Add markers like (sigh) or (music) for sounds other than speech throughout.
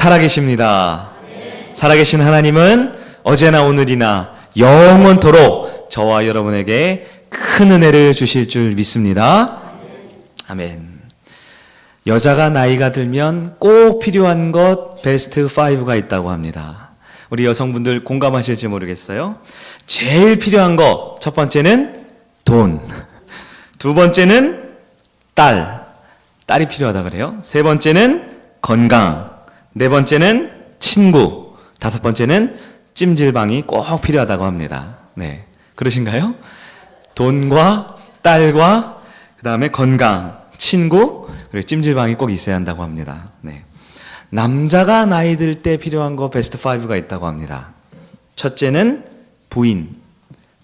살아계십니다. 살아계신 하나님은 어제나 오늘이나 영원토록 저와 여러분에게 큰 은혜를 주실 줄 믿습니다. 아멘. 여자가 나이가 들면 꼭 필요한 것 베스트 5가 있다고 합니다. 우리 여성분들 공감하실지 모르겠어요. 제일 필요한 거, 첫 번째는 돈. 두 번째는 딸. 딸이 필요하다 그래요. 세 번째는 건강. 네 번째는 친구. 다섯 번째는 찜질방이 꼭 필요하다고 합니다. 네. 그러신가요? 돈과 딸과 그 다음에 건강, 친구, 그리고 찜질방이 꼭 있어야 한다고 합니다. 네. 남자가 나이 들 때 필요한 거 베스트 5가 있다고 합니다. 첫째는 부인,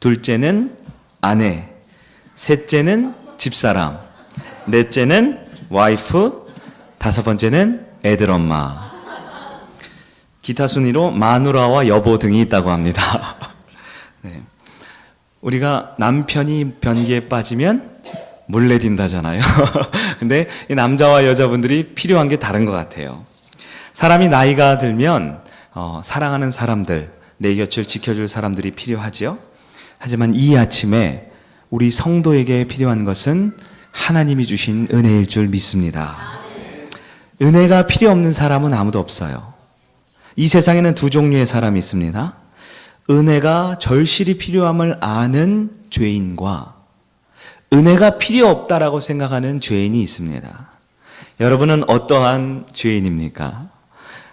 둘째는 아내, 셋째는 집사람, 넷째는 와이프, 다섯 번째는 애들 엄마. 기타 순위로 마누라와 여보 등이 있다고 합니다. (laughs) 네. 우리가 남편이 변기에 빠지면 물 내린다잖아요. (laughs) 근데 이 남자와 여자분들이 필요한 게 다른 것 같아요. 사람이 나이가 들면 어, 사랑하는 사람들, 내 곁을 지켜줄 사람들이 필요하지요. 하지만 이 아침에 우리 성도에게 필요한 것은 하나님이 주신 은혜일 줄 믿습니다. 은혜가 필요 없는 사람은 아무도 없어요. 이 세상에는 두 종류의 사람이 있습니다. 은혜가 절실히 필요함을 아는 죄인과 은혜가 필요 없다라고 생각하는 죄인이 있습니다. 여러분은 어떠한 죄인입니까?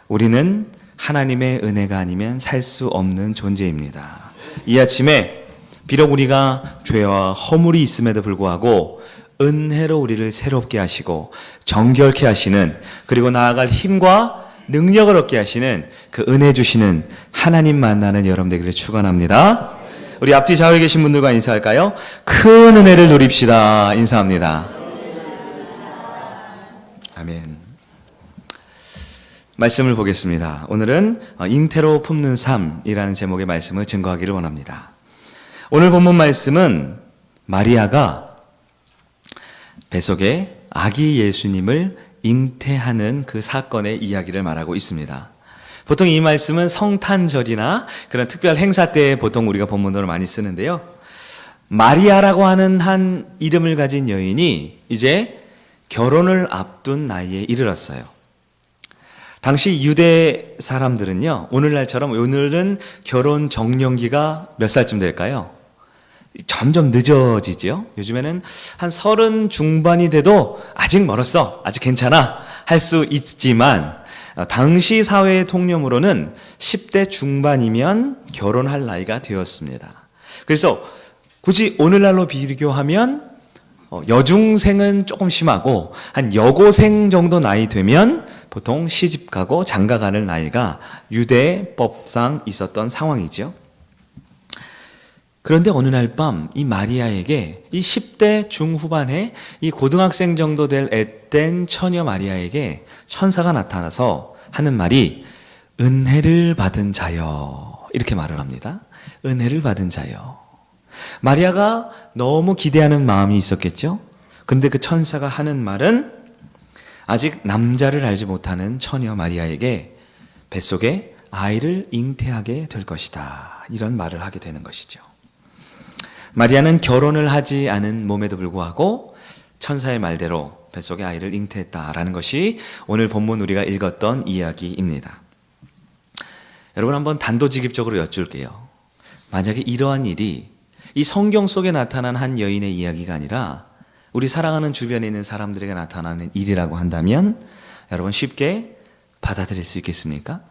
우리는 하나님의 은혜가 아니면 살 수 없는 존재입니다. 이 아침에 비록 우리가 죄와 허물이 있음에도 불구하고 은혜로 우리를 새롭게 하시고 정결케 하시는 그리고 나아갈 힘과 능력을 얻게 하시는 그 은혜 주시는 하나님 만나는 여러분 되기를 축원합니다. 우리 앞뒤 좌우에 계신 분들과 인사할까요? 큰 은혜를 누립시다. 인사합니다. 아멘. 말씀을 보겠습니다. 오늘은 어, 잉태로 품는 삶이라는 제목의 말씀을 증거하기를 원합니다. 오늘 본문 말씀은 마리아가 뱃속에 아기 예수님을 잉태하는 그 사건의 이야기를 말하고 있습니다. 보통 이 말씀은 성탄절이나 그런 특별 행사 때 보통 우리가 본문으로 많이 쓰는데요. 마리아라고 하는 한 이름을 가진 여인이 이제 결혼을 앞둔 나이에 이르렀어요. 당시 유대 사람들은요, 오늘날처럼 오늘은 결혼 정년기가 몇 살쯤 될까요? 점점 늦어지지요. 요즘에는 한 서른 중반이 돼도 아직 멀었어, 아직 괜찮아 할 수 있지만 어, 당시 사회의 통념으로는 10대 중반이면 결혼할 나이가 되었습니다. 그래서 굳이 오늘날로 비교하면 어, 여중생은 조금 심하고 한 여고생 정도 나이 되면 보통 시집 가고 장가 가는 나이가 유대법상 있었던 상황이죠. 그런데 어느 날 밤 이 마리아에게 이 10대 중후반에 이 고등학생 정도 될 앳된 처녀 마리아에게 천사가 나타나서 하는 말이 은혜를 받은 자여 이렇게 말을 합니다. 은혜를 받은 자여. 마리아가 너무 기대하는 마음이 있었겠죠? 근데 그 천사가 하는 말은 아직 남자를 알지 못하는 처녀 마리아에게 뱃속에 아이를 잉태하게 될 것이다. 이런 말을 하게 되는 것이죠. 마리아는 결혼을 하지 않은 몸에도 불구하고 천사의 말대로 뱃속에 아이를 잉태했다라는 것이 오늘 본문 우리가 읽었던 이야기입니다. 여러분 한번 단도직입적으로 여쭐게요. 만약에 이러한 일이 이 성경 속에 나타난 한 여인의 이야기가 아니라 우리 사랑하는 주변에 있는 사람들에게 나타나는 일이라고 한다면 여러분 쉽게 받아들일 수 있겠습니까?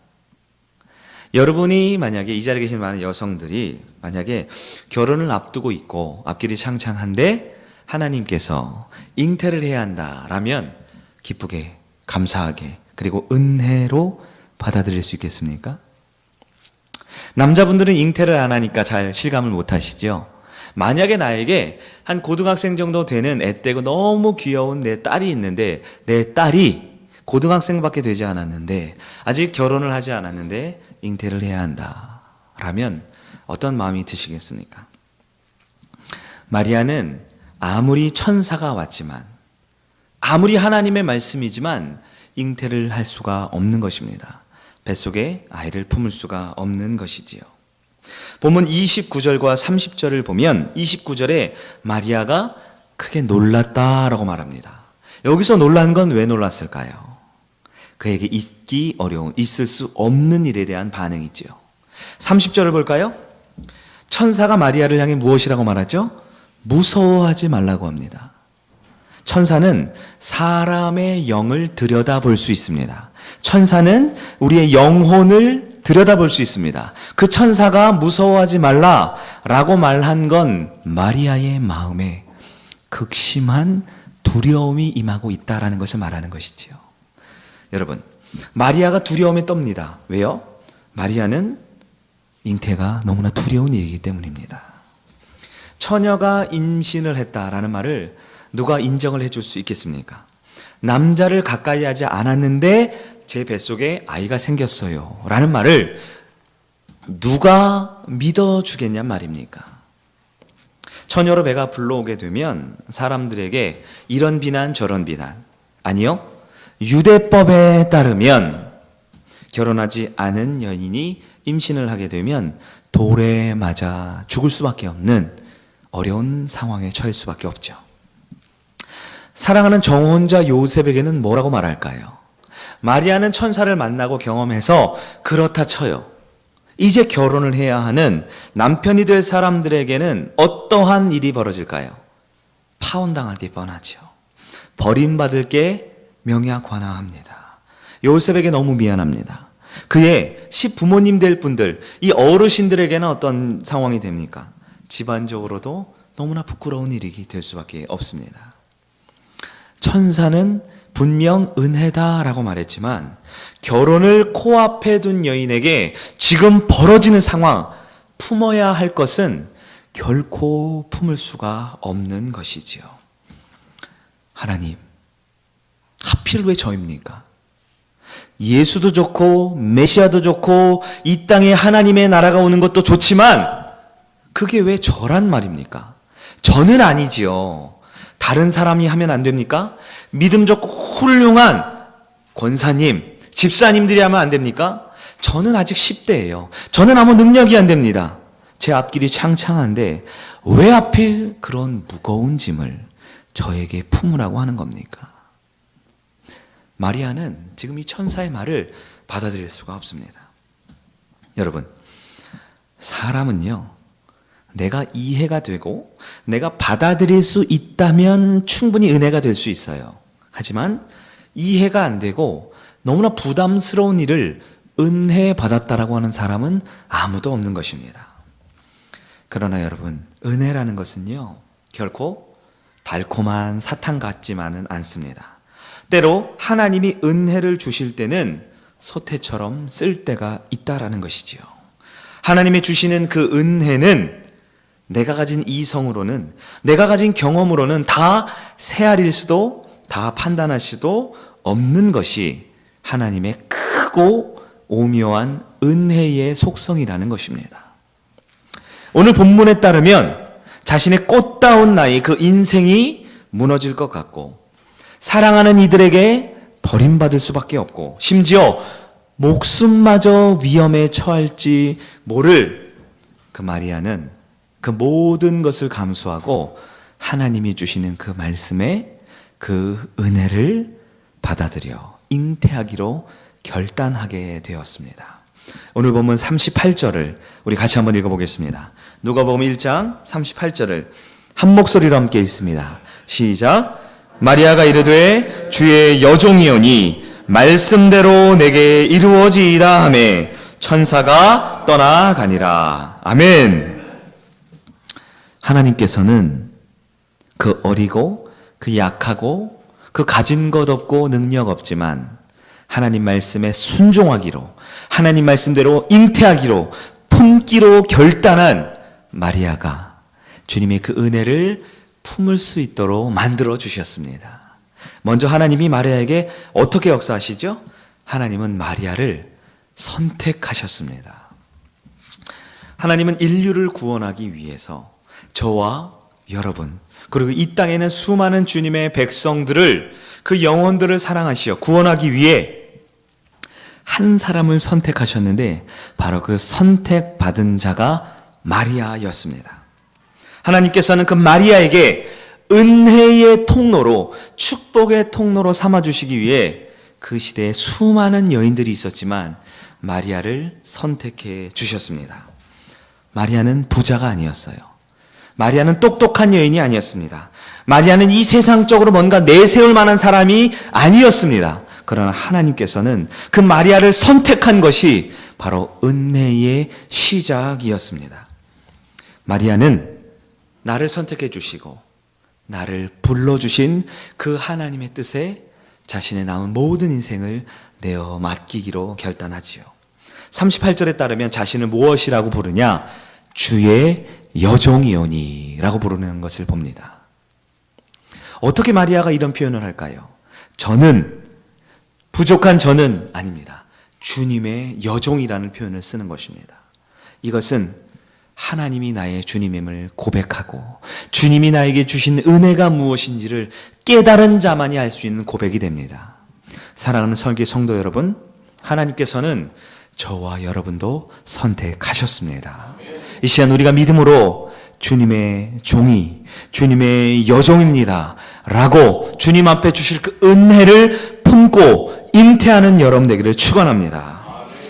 여러분이 만약에 이 자리에 계신 많은 여성들이 만약에 결혼을 앞두고 있고 앞길이 창창한데 하나님께서 잉태를 해야 한다라면 기쁘게 감사하게 그리고 은혜로 받아들일 수 있겠습니까? 남자분들은 잉태를 안 하니까 잘 실감을 못 하시죠? 만약에 나에게 한 고등학생 정도 되는 애 떼고 너무 귀여운 내 딸이 있는데 내 딸이 고등학생밖에 되지 않았는데 아직 결혼을 하지 않았는데 잉태를 해야 한다. 라면 어떤 마음이 드시겠습니까? 마리아는 아무리 천사가 왔지만 아무리 하나님의 말씀이지만 잉태를 할 수가 없는 것입니다. 뱃속에 아이를 품을 수가 없는 것이지요. 본문 29절과 30절을 보면 29절에 마리아가 크게 놀랐다라고 말합니다. 여기서 놀란 건 왜 놀랐을까요? 그에게 있기 어려운, 있을 수 없는 일에 대한 반응이지요. 30절을 볼까요? 천사가 마리아를 향해 무엇이라고 말하죠? 무서워하지 말라고 합니다. 천사는 사람의 영을 들여다 볼 수 있습니다. 천사는 우리의 영혼을 들여다 볼 수 있습니다. 그 천사가 무서워하지 말라라고 말한 건 마리아의 마음에 극심한 두려움이 임하고 있다라는 것을 말하는 것이지요. 여러분, 마리아가 두려움에 떱니다. 왜요? 마리아는 잉태가 너무나 두려운 일이기 때문입니다. 처녀가 임신을 했다라는 말을 누가 인정을 해줄 수 있겠습니까? 남자를 가까이 하지 않았는데 제 뱃속에 아이가 생겼어요. 라는 말을 누가 믿어주겠냔 말입니까? 처녀로 배가 불러오게 되면 사람들에게 이런 비난 저런 비난 아니요 유대법에 따르면 결혼하지 않은 여인이 임신을 하게 되면 돌에 맞아 죽을 수밖에 없는 어려운 상황에 처할 수밖에 없죠. 사랑하는 정혼자 요셉에게는 뭐라고 말할까요? 마리아는 천사를 만나고 경험해서 그렇다 쳐요. 이제 결혼을 해야 하는 남편이 될 사람들에게는 어떠한 일이 벌어질까요? 파혼당할 게 뻔하죠. 버림받을 게 명약관화합니다. 요셉에게 너무 미안합니다. 그의 시부모님 될 분들, 이 어르신들에게는 어떤 상황이 됩니까? 집안적으로도 너무나 부끄러운 일이 될 수밖에 없습니다. 천사는 분명 은혜다라고 말했지만 결혼을 코앞에 둔 여인에게 지금 벌어지는 상황 품어야 할 것은 결코 품을 수가 없는 것이지요. 하나님, 하필 왜 저입니까? 예수도 좋고 메시아도 좋고 이 땅에 하나님의 나라가 오는 것도 좋지만 그게 왜 저란 말입니까? 저는 아니지요. 다른 사람이 하면 안 됩니까? 믿음 좋고 훌륭한 권사님, 집사님들이 하면 안 됩니까? 저는 아직 10대예요. 저는 아무 능력이 안 됩니다. 제 앞길이 창창한데 왜 하필 그런 무거운 짐을 저에게 품으라고 하는 겁니까? 마리아는 지금 이 천사의 말을 받아들일 수가 없습니다. 여러분, 사람은요, 내가 이해가 되고 내가 받아들일 수 있다면 충분히 은혜가 될 수 있어요. 하지만 이해가 안 되고 너무나 부담스러운 일을 은혜 받았다라고 하는 사람은 아무도 없는 것입니다. 그러나 여러분, 은혜라는 것은요, 결코 달콤한 사탕 같지만은 않습니다. 때로 하나님이 은혜를 주실 때는 소태처럼 쓸 때가 있다라는 것이지요. 하나님이 주시는 그 은혜는 내가 가진 이성으로는, 내가 가진 경험으로는 다 헤아릴 수도, 다 판단할 수도 없는 것이 하나님의 크고 오묘한 은혜의 속성이라는 것입니다. 오늘 본문에 따르면 자신의 꽃다운 나이, 그 인생이 무너질 것 같고, 사랑하는 이들에게 버림받을 수밖에 없고, 심지어 목숨마저 위험에 처할지 모를 그 마리아는 그 모든 것을 감수하고 하나님이 주시는 그 말씀에 그 은혜를 받아들여 잉태하기로 결단하게 되었습니다. 오늘 보면 38절을 우리 같이 한번 읽어보겠습니다. 누가복음 1장 38절을 한 목소리로 함께 읽습니다. 시작. 마리아가 이르되 주의 여종이오니 말씀대로 내게 이루어지이다 하매 천사가 떠나가니라. 아멘. 하나님께서는 그 어리고 그 약하고 그 가진 것 없고 능력 없지만 하나님 말씀에 순종하기로 하나님 말씀대로 잉태하기로 품기로 결단한 마리아가 주님의 그 은혜를 품을 수 있도록 만들어 주셨습니다. 먼저 하나님이 마리아에게 어떻게 역사하시죠? 하나님은 마리아를 선택하셨습니다. 하나님은 인류를 구원하기 위해서 저와 여러분, 그리고 이 땅에는 수많은 주님의 백성들을 그 영혼들을 사랑하시어 구원하기 위해 한 사람을 선택하셨는데 바로 그 선택받은 자가 마리아였습니다. 하나님께서는 그 마리아에게 은혜의 통로로 축복의 통로로 삼아 주시기 위해 그 시대에 수많은 여인들이 있었지만 마리아를 선택해 주셨습니다. 마리아는 부자가 아니었어요. 마리아는 똑똑한 여인이 아니었습니다. 마리아는 이 세상적으로 뭔가 내세울 만한 사람이 아니었습니다. 그러나 하나님께서는 그 마리아를 선택한 것이 바로 은혜의 시작이었습니다. 마리아는 나를 선택해 주시고 나를 불러 주신 그 하나님의 뜻에 자신의 남은 모든 인생을 내어 맡기기로 결단하지요. 38절에 따르면 자신을 무엇이라고 부르냐? 주의 여종이오니라고 부르는 것을 봅니다. 어떻게 마리아가 이런 표현을 할까요? 저는 부족한 저는 아닙니다. 주님의 여종이라는 표현을 쓰는 것입니다. 이것은 하나님이 나의 주님임을 고백하고 주님이 나에게 주신 은혜가 무엇인지를 깨달은 자만이 할수 있는 고백이 됩니다. 사랑하는 설계 성도 여러분, 하나님께서는 저와 여러분도 선택하셨습니다. 이 시간 우리가 믿음으로 주님의 종이, 주님의 여종입니다. 라고 주님 앞에 주실 그 은혜를 품고 잉태하는 여러분 되기를 축원합니다.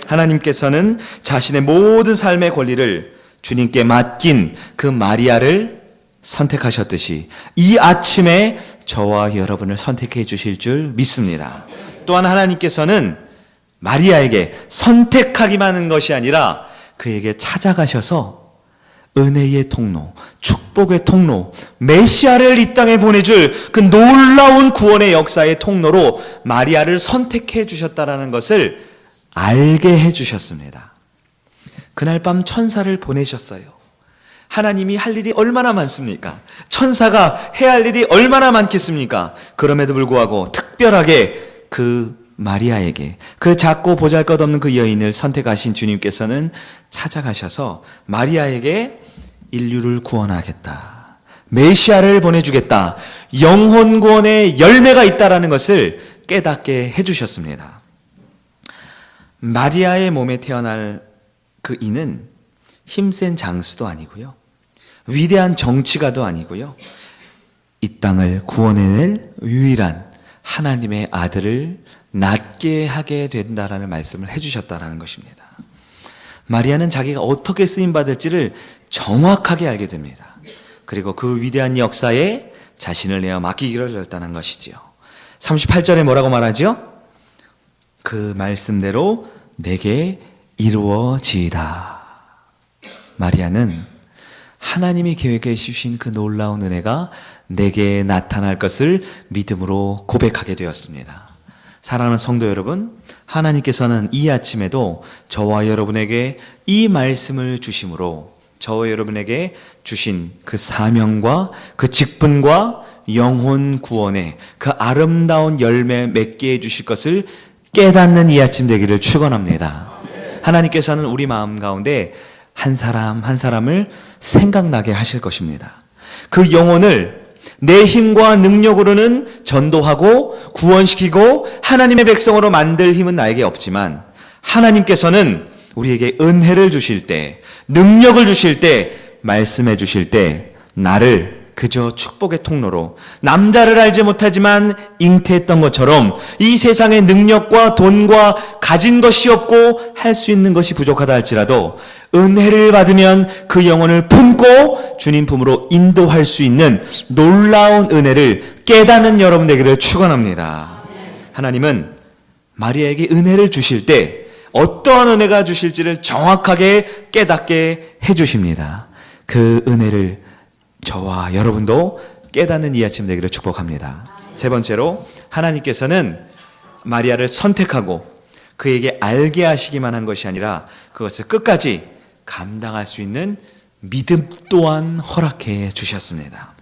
하나님께서는 자신의 모든 삶의 권리를 주님께 맡긴 그 마리아를 선택하셨듯이 이 아침에 저와 여러분을 선택해 주실 줄 믿습니다. 또한 하나님께서는 마리아에게 선택하기만 한 것이 아니라 그에게 찾아가셔서 은혜의 통로, 축복의 통로, 메시아를 이 땅에 보내줄 그 놀라운 구원의 역사의 통로로 마리아를 선택해 주셨다라는 것을 알게 해 주셨습니다. 그날 밤 천사를 보내셨어요. 하나님이 할 일이 얼마나 많습니까? 천사가 해야 할 일이 얼마나 많겠습니까? 그럼에도 불구하고 특별하게 그 마리아에게 그 작고 보잘 것 없는 그 여인을 선택하신 주님께서는 찾아가셔서 마리아에게 인류를 구원하겠다. 메시아를 보내주겠다. 영혼 구원의 열매가 있다라는 것을 깨닫게 해주셨습니다. 마리아의 몸에 태어날 그 이는 힘센 장수도 아니고요. 위대한 정치가도 아니고요. 이 땅을 구원해낼 유일한 하나님의 아들을 낫게 하게 된다라는 말씀을 해주셨다라는 것입니다. 마리아는 자기가 어떻게 쓰임 받을지를 정확하게 알게 됩니다. 그리고 그 위대한 역사에 자신을 내어 맡기기로 결단한 것이지요. 38절에 뭐라고 말하지요? 그 말씀대로 내게 이루어지이다. 마리아는 하나님이 계획해 주신 그 놀라운 은혜가 내게 나타날 것을 믿음으로 고백하게 되었습니다. 사랑하는 성도 여러분, 하나님께서는 이 아침에도 저와 여러분에게 이 말씀을 주심으로 저와 여러분에게 주신 그 사명과 그 직분과 영혼 구원의 그 아름다운 열매 맺게 해 주실 것을 깨닫는 이 아침 되기를 축원합니다. 하나님께서는 우리 마음 가운데 한 사람 한 사람을 생각나게 하실 것입니다. 그 영혼을 내 힘과 능력으로는 전도하고 구원시키고 하나님의 백성으로 만들 힘은 나에게 없지만 하나님께서는 우리에게 은혜를 주실 때, 능력을 주실 때, 말씀해 주실 때, 나를 그저 축복의 통로로 남자를 알지 못하지만 잉태했던 것처럼 이 세상의 능력과 돈과 가진 것이 없고 할 수 있는 것이 부족하다 할지라도 은혜를 받으면 그 영혼을 품고 주님 품으로 인도할 수 있는 놀라운 은혜를 깨닫는 여러분 되기를 축원합니다. 하나님은 마리아에게 은혜를 주실 때 어떠한 은혜가 주실지를 정확하게 깨닫게 해 주십니다. 그 은혜를 저와 여러분도 깨닫는 이 아침 되기를 축복합니다. 세 번째로 하나님께서는 마리아를 선택하고 그에게 알게 하시기만 한 것이 아니라 그것을 끝까지 감당할 수 있는 믿음 또한 허락해 주셨습니다.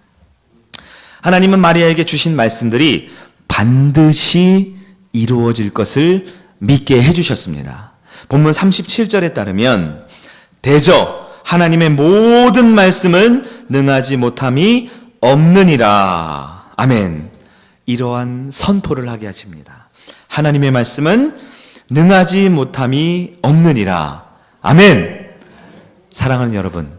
하나님은 마리아에게 주신 말씀들이 반드시 이루어질 것을 믿게 해 주셨습니다. 본문 37절에 따르면 대저 하나님의 모든 말씀은 능하지 못함이 없느니라. 아멘. 이러한 선포를 하게 하십니다. 하나님의 말씀은 능하지 못함이 없느니라. 아멘. 사랑하는 여러분,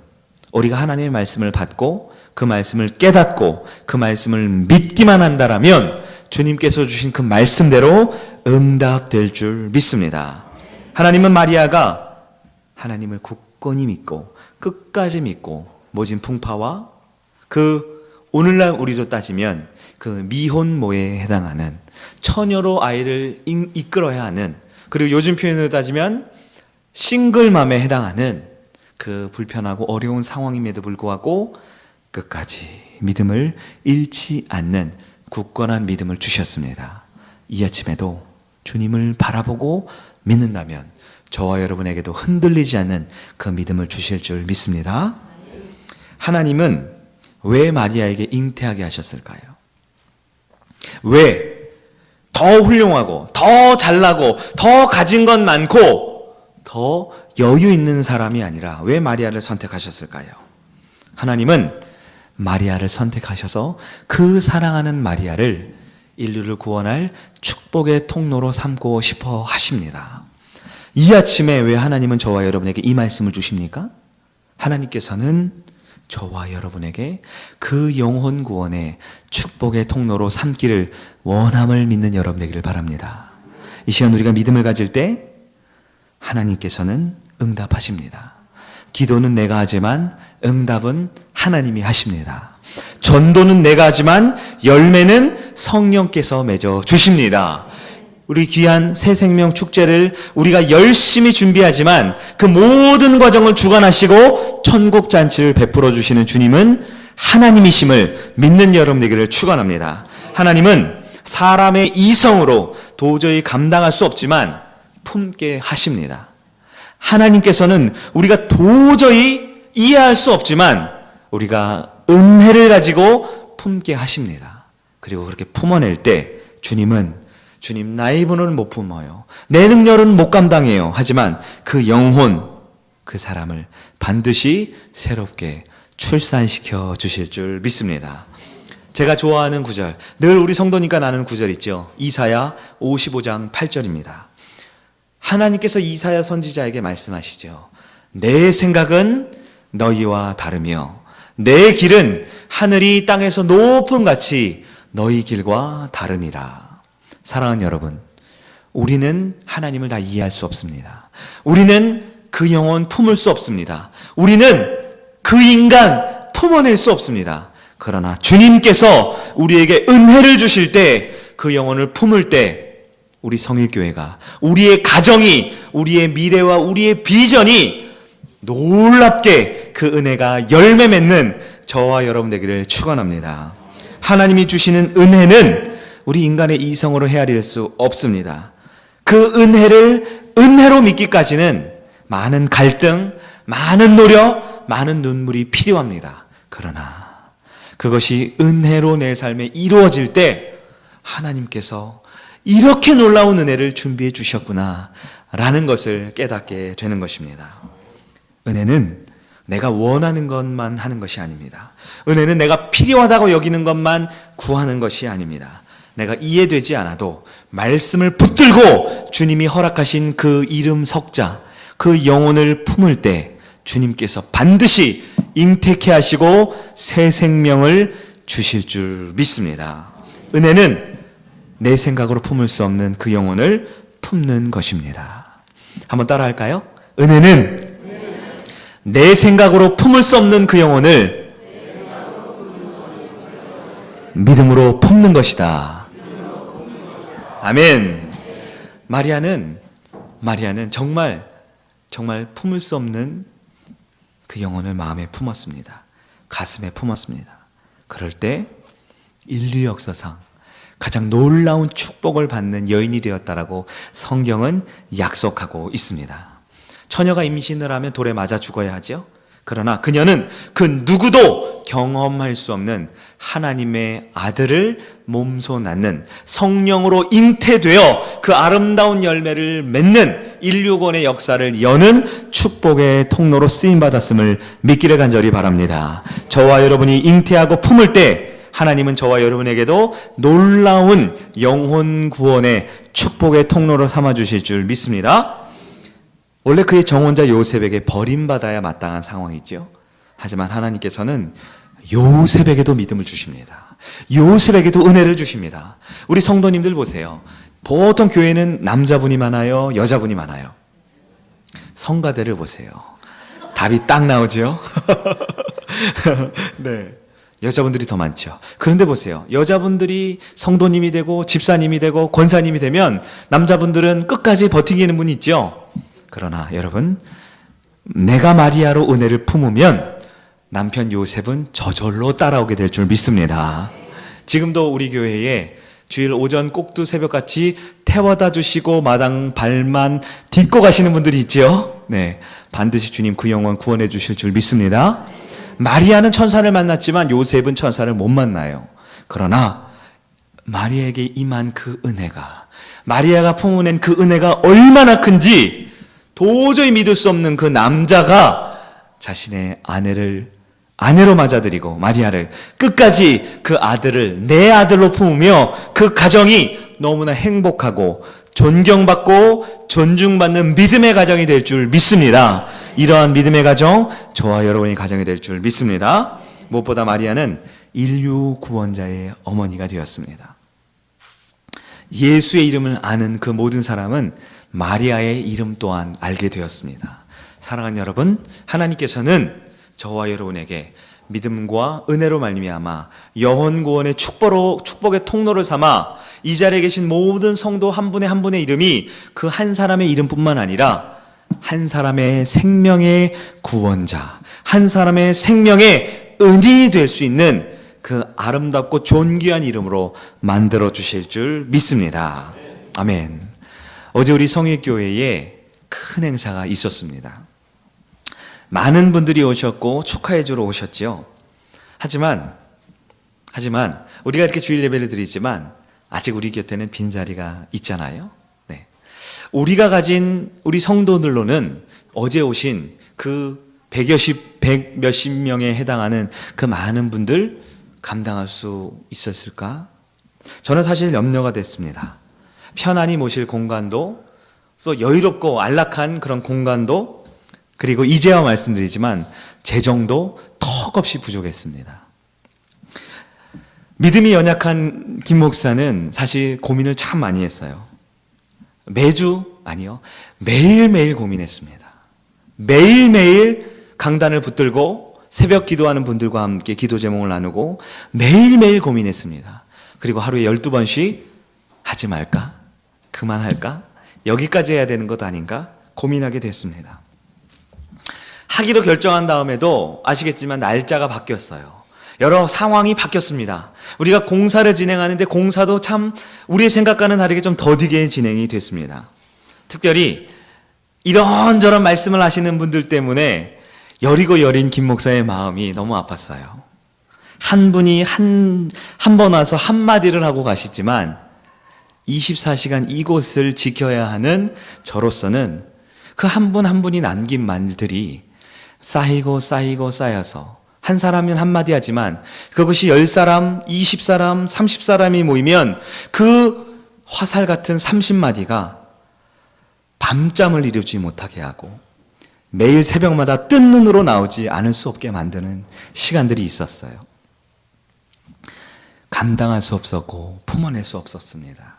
우리가 하나님의 말씀을 받고 그 말씀을 깨닫고 그 말씀을 믿기만 한다라면 주님께서 주신 그 말씀대로 응답될 줄 믿습니다. 하나님은 마리아가 하나님을 굳건히 믿고 끝까지 믿고 모진 풍파와 그 오늘날 우리로 따지면 그 미혼모에 해당하는 처녀로 아이를 이- 이끌어야 하는 그리고 요즘 표현으로 따지면 싱글맘에 해당하는 그 불편하고 어려운 상황임에도 불구하고 끝까지 믿음을 잃지 않는 굳건한 믿음을 주셨습니다. 이 아침에도 주님을 바라보고 믿는다면 저와 여러분에게도 흔들리지 않는 그 믿음을 주실 줄 믿습니다. 하나님은 왜 마리아에게 잉태하게 하셨을까요? 왜 더 훌륭하고 더 잘나고 더 가진 건 많고 더 여유 있는 사람이 아니라 왜 마리아를 선택하셨을까요? 하나님은 마리아를 선택하셔서 그 사랑하는 마리아를 인류를 구원할 축복의 통로로 삼고 싶어 하십니다. 이 아침에 왜 하나님은 저와 여러분에게 이 말씀을 주십니까? 하나님께서는 저와 여러분에게 그 영혼 구원의 축복의 통로로 삼기를 원함을 믿는 여러분 되기를 바랍니다. 이 시간 우리가 믿음을 가질 때 하나님께서는 응답하십니다. 기도는 내가 하지만 응답은 하나님이 하십니다. 전도는 내가 하지만 열매는 성령께서 맺어 주십니다. 우리 귀한 새 생명 축제를 우리가 열심히 준비하지만 그 모든 과정을 주관하시고 천국 잔치를 베풀어 주시는 주님은 하나님이심을 믿는 여러분 되기를 축원합니다. 하나님은 사람의 이성으로 도저히 감당할 수 없지만 품게 하십니다. 하나님께서는 우리가 도저히 이해할 수 없지만 우리가 은혜를 가지고 품게 하십니다. 그리고 그렇게 품어낼 때 주님은 주님 나의 번호는 못 품어요. 내 능력은 못 감당해요. 하지만 그 영혼 그 사람을 반드시 새롭게 출산시켜 주실 줄 믿습니다. 제가 좋아하는 구절, 늘 우리 성도니까 나는 구절 있죠. 이사야 55장 8절입니다. 하나님께서 이사야 선지자에게 말씀하시죠. 내 생각은 너희와 다르며 내 길은 하늘이 땅에서 높음 같이 너희 길과 다르니라. 사랑하는 여러분, 우리는 하나님을 다 이해할 수 없습니다. 우리는 그 영혼 품을 수 없습니다. 우리는 그 인간 품어낼 수 없습니다. 그러나 주님께서 우리에게 은혜를 주실 때 그 영혼을 품을 때 우리 성일교회가 우리의 가정이 우리의 미래와 우리의 비전이 놀랍게 그 은혜가 열매 맺는 저와 여러분 되기를 축원합니다. 하나님이 주시는 은혜는 우리 인간의 이성으로 헤아릴 수 없습니다. 그 은혜를 은혜로 믿기까지는 많은 갈등, 많은 노력, 많은 눈물이 필요합니다. 그러나 그것이 은혜로 내 삶에 이루어질 때 하나님께서 이렇게 놀라운 은혜를 준비해 주셨구나 라는 것을 깨닫게 되는 것입니다. 은혜는 내가 원하는 것만 하는 것이 아닙니다. 은혜는 내가 필요하다고 여기는 것만 구하는 것이 아닙니다. 내가 이해되지 않아도 말씀을 붙들고 주님이 허락하신 그 이름 석자, 그 영혼을 품을 때 주님께서 반드시 잉태케 하시고 새 생명을 주실 줄 믿습니다. 은혜는 내 생각으로 품을 수 없는 그 영혼을 품는 것입니다. 한번 따라 할까요? 은혜는 내 생각으로 품을 수 없는 그 영혼을 믿음으로 품는 것이다. 아멘. 마리아는 마리아는 정말 정말 품을 수 없는 그 영혼을 마음에 품었습니다. 가슴에 품었습니다. 그럴 때 인류 역사상 가장 놀라운 축복을 받는 여인이 되었다라고 성경은 약속하고 있습니다. 처녀가 임신을 하면 돌에 맞아 죽어야 하죠. 그러나 그녀는 그 누구도 경험할 수 없는 하나님의 아들을 몸소 낳는 성령으로 잉태되어 그 아름다운 열매를 맺는 인류권의 역사를 여는 축복의 통로로 쓰임 받았음을 믿기를 간절히 바랍니다. 저와 여러분이 잉태하고 품을 때 하나님은 저와 여러분에게도 놀라운 영혼 구원의 축복의 통로로 삼아 주실 줄 믿습니다. 원래 그의 정원자 요셉에게 버림받아야 마땅한 상황이죠. 하지만 하나님께서는 요셉에게도 믿음을 주십니다. 요셉에게도 은혜를 주십니다. 우리 성도님들 보세요. 보통 교회는 남자분이 많아요, 여자분이 많아요. 성가대를 보세요. 답이 딱 나오죠? (laughs) 네. 여자분들이 더 많죠. 그런데 보세요. 여자분들이 성도님이 되고 집사님이 되고 권사님이 되면 남자분들은 끝까지 버티기는 분이 있죠. 그러나 여러분, 내가 마리아로 은혜를 품으면 남편 요셉은 저절로 따라오게 될 줄 믿습니다. 지금도 우리 교회에 주일 오전 꼭두 새벽같이 태워다 주시고 마당 발만 딛고 가시는 분들이 있지요. 네. 반드시 주님 그 영혼 구원해 주실 줄 믿습니다. 마리아는 천사를 만났지만 요셉은 천사를 못 만나요. 그러나 마리아에게 임한 그 은혜가 마리아가 품어낸 그 은혜가 얼마나 큰지 도저히 믿을 수 없는 그 남자가 자신의 아내를 아내로 맞아들이고 마리아를 끝까지 그 아들을 내 아들로 품으며 그 가정이 너무나 행복하고 존경받고 존중받는 믿음의 가정이 될 줄 믿습니다. 이러한 믿음의 가정 저와 여러분의 가정이 될 줄 믿습니다. 무엇보다 마리아는 인류 구원자의 어머니가 되었습니다. 예수의 이름을 아는 그 모든 사람은 마리아의 이름 또한 알게 되었습니다. 사랑하는 여러분, 하나님께서는 저와 여러분에게 믿음과 은혜로 말미암아 영혼 구원의 축복으로 축복의 통로를 삼아 이 자리에 계신 모든 성도 한 분의 한 분의 이름이 그 한 사람의 이름뿐만 아니라 한 사람의 생명의 구원자, 한 사람의 생명의 은인이 될 수 있는 그 아름답고 존귀한 이름으로 만들어 주실 줄 믿습니다. 아멘. 어제 우리 성일교회에 큰 행사가 있었습니다. 많은 분들이 오셨고 축하해 주러 오셨지요. 하지만 하지만 우리가 이렇게 주일 예배를 드리지만 아직 우리 곁에는 빈 자리가 있잖아요. 네. 우리가 가진 우리 성도들로는 어제 오신 그 백여십 백 몇십 명에 해당하는 그 많은 분들 감당할 수 있었을까? 저는 사실 염려가 됐습니다. 편안히 모실 공간도 또 여유롭고 안락한 그런 공간도 그리고 이제와 말씀드리지만 재정도 턱없이 부족했습니다. 믿음이 연약한 김 목사는 사실 고민을 참 많이 했어요. 매주 아니요. 매일매일 고민했습니다. 매일매일 강단을 붙들고 새벽 기도하는 분들과 함께 기도 제목을 나누고 매일매일 고민했습니다. 그리고 하루에 12번씩 하지 말까? 그만할까? 여기까지 해야 되는 것 아닌가? 고민하게 됐습니다. 하기로 결정한 다음에도 아시겠지만 날짜가 바뀌었어요. 여러 상황이 바뀌었습니다. 우리가 공사를 진행하는데 공사도 참 우리의 생각과는 다르게 좀 더디게 진행이 됐습니다. 특별히 이런저런 말씀을 하시는 분들 때문에 여리고 여린 김 목사의 마음이 너무 아팠어요. 한 분이 한, 한 번 와서 한마디를 하고 가시지만 24시간 이곳을 지켜야 하는 저로서는 그 한분한 분이 남긴 말들이 쌓이고 쌓이고 쌓여서 한 사람은 한마디 하지만 그것이 10사람, 20사람, 30사람이 모이면 그 화살 같은 30마디가 밤잠을 이루지 못하게 하고 매일 새벽마다 뜬 눈으로 나오지 않을 수 없게 만드는 시간들이 있었어요. 감당할 수 없었고 품어낼 수 없었습니다.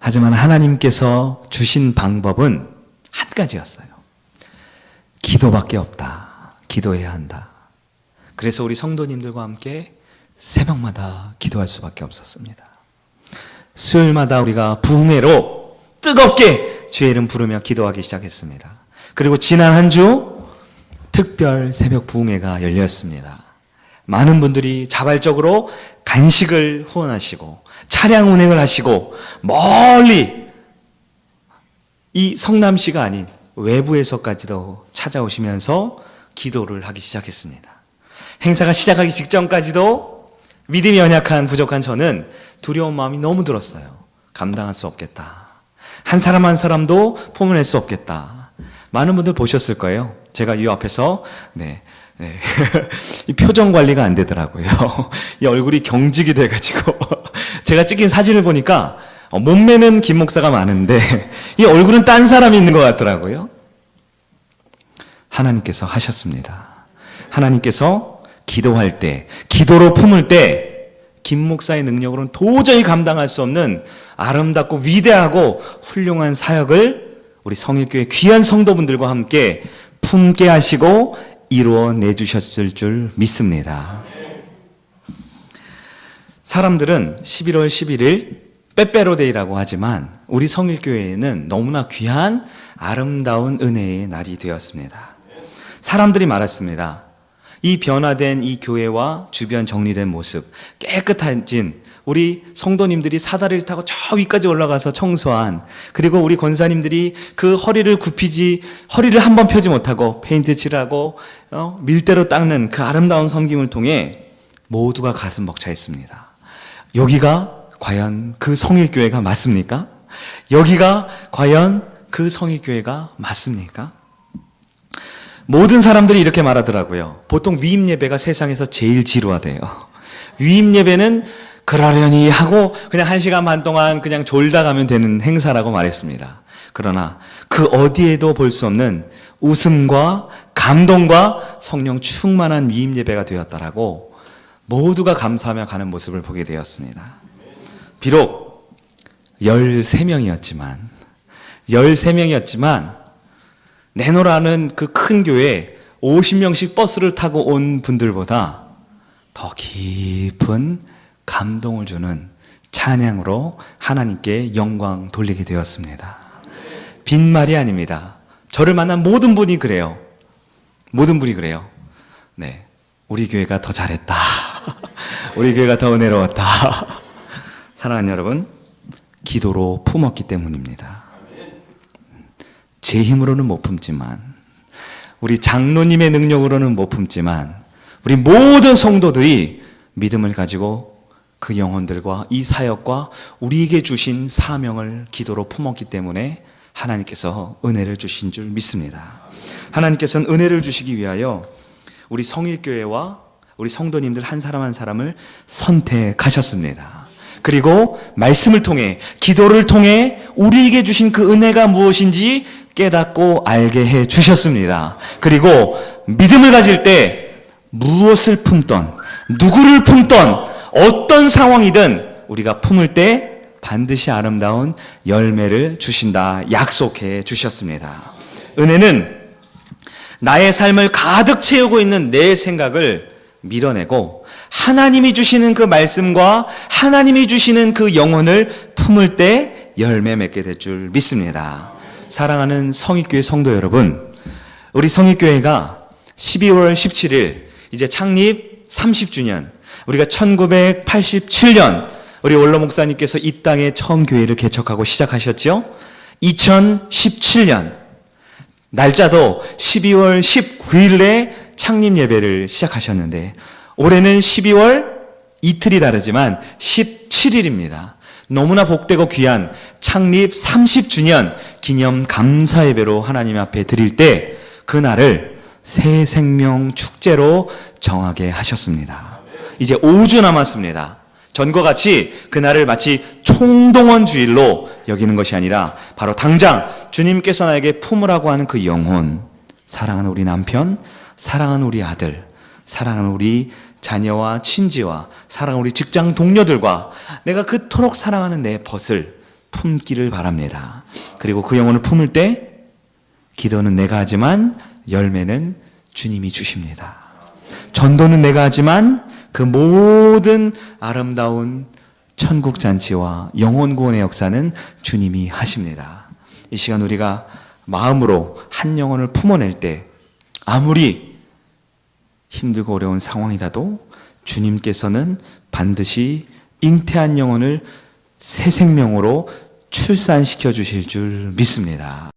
하지만 하나님께서 주신 방법은 한 가지였어요. 기도밖에 없다. 기도해야 한다. 그래서 우리 성도님들과 함께 새벽마다 기도할 수밖에 없었습니다. 수요일마다 우리가 부흥회로 뜨겁게 주의 이름 부르며 기도하기 시작했습니다. 그리고 지난 한 주 특별 새벽 부흥회가 열렸습니다. 많은 분들이 자발적으로 간식을 후원하시고 차량 운행을 하시고 멀리 이 성남시가 아닌 외부에서까지도 찾아오시면서 기도를 하기 시작했습니다. 행사가 시작하기 직전까지도 믿음이 연약한 부족한 저는 두려운 마음이 너무 들었어요. 감당할 수 없겠다. 한 사람 한 사람도 품어낼 수 없겠다. 많은 분들 보셨을 거예요. 제가 이 앞에서 네, 네. (laughs) 이 표정 관리가 안 되더라고요. (laughs) 이 얼굴이 경직이 돼가지고 (laughs) 제가 찍힌 사진을 보니까 어, 몸매는 김 목사가 많은데 이 얼굴은 딴 사람이 있는 것 같더라고요. 하나님께서 하셨습니다. 하나님께서 기도할 때, 기도로 품을 때, 김 목사의 능력으로는 도저히 감당할 수 없는 아름답고 위대하고 훌륭한 사역을 우리 성일교회 귀한 성도분들과 함께 품게 하시고 이루어 내 주셨을 줄 믿습니다. 사람들은 11월 11일 빼빼로데이라고 하지만 우리 성일교회에는 너무나 귀한 아름다운 은혜의 날이 되었습니다. 사람들이 말했습니다. 이 변화된 이 교회와 주변 정리된 모습, 깨끗해진 우리 성도님들이 사다리를 타고 저 위까지 올라가서 청소한 그리고 우리 권사님들이 그 허리를 굽히지 허리를 한 번 펴지 못하고 페인트 칠하고 어, 밀대로 닦는 그 아름다운 섬김을 통해 모두가 가슴 벅차했습니다. 여기가 과연 그 성일교회가 맞습니까? 여기가 과연 그 성일교회가 맞습니까? 모든 사람들이 이렇게 말하더라고요. 보통 위임 예배가 세상에서 제일 지루하대요. 위임 예배는 그러려니 하고 그냥 한 시간 반 동안 그냥 졸다 가면 되는 행사라고 말했습니다. 그러나 그 어디에도 볼 수 없는 웃음과 감동과 성령 충만한 위임 예배가 되었다라고 모두가 감사하며 가는 모습을 보게 되었습니다. 비록 13명이었지만 13명이었지만 내노라는 그 큰 교회 50명씩 버스를 타고 온 분들보다 더 깊은 감동을 주는 찬양으로 하나님께 영광 돌리게 되었습니다. 빈말이 아닙니다. 저를 만난 모든 분이 그래요. 모든 분이 그래요. 네. 우리 교회가 더 잘했다. (laughs) 우리 교회가 더 은혜로웠다. (laughs) 사랑하는 여러분, 기도로 품었기 때문입니다. 제 힘으로는 못 품지만, 우리 장로님의 능력으로는 못 품지만, 우리 모든 성도들이 믿음을 가지고 그 영혼들과 이 사역과 우리에게 주신 사명을 기도로 품었기 때문에 하나님께서 은혜를 주신 줄 믿습니다. 하나님께서는 은혜를 주시기 위하여 우리 성일교회와 우리 성도님들 한 사람 한 사람을 선택하셨습니다. 그리고 말씀을 통해 기도를 통해 우리에게 주신 그 은혜가 무엇인지 깨닫고 알게 해 주셨습니다. 그리고 믿음을 가질 때 무엇을 품던 누구를 품던 어떤 상황이든 우리가 품을 때 반드시 아름다운 열매를 주신다 약속해 주셨습니다. 은혜는 나의 삶을 가득 채우고 있는 내 생각을 밀어내고 하나님이 주시는 그 말씀과 하나님이 주시는 그 영혼을 품을 때 열매 맺게 될 줄 믿습니다. 사랑하는 성익교회 성도 여러분, 우리 성익교회가 12월 17일 이제 창립 30주년, 우리가 1987년 우리 원로 목사님께서 이 땅에 처음 교회를 개척하고 시작하셨죠? 2017년 날짜도 12월 19일에 창립 예배를 시작하셨는데 올해는 12월 이틀이 다르지만 17일입니다. 너무나 복되고 귀한 창립 30주년 기념 감사 예배로 하나님 앞에 드릴 때 그날을 새 생명 축제로 정하게 하셨습니다. 이제 5주 남았습니다. 전과 같이 그날을 마치 총동원 주일로 여기는 것이 아니라 바로 당장 주님께서 나에게 품으라고 하는 그 영혼, 사랑하는 우리 남편, 사랑하는 우리 아들, 사랑하는 우리 자녀와 친지와 사랑하는 우리 직장 동료들과 내가 그토록 사랑하는 내 벗을 품기를 바랍니다. 그리고 그 영혼을 품을 때 기도는 내가 하지만 열매는 주님이 주십니다. 전도는 내가 하지만 그 모든 아름다운 천국 잔치와 영혼 구원의 역사는 주님이 하십니다. 이 시간 우리가 마음으로 한 영혼을 품어낼 때 아무리 힘들고 어려운 상황이라도 주님께서는 반드시 잉태한 영혼을 새 생명으로 출산시켜 주실 줄 믿습니다.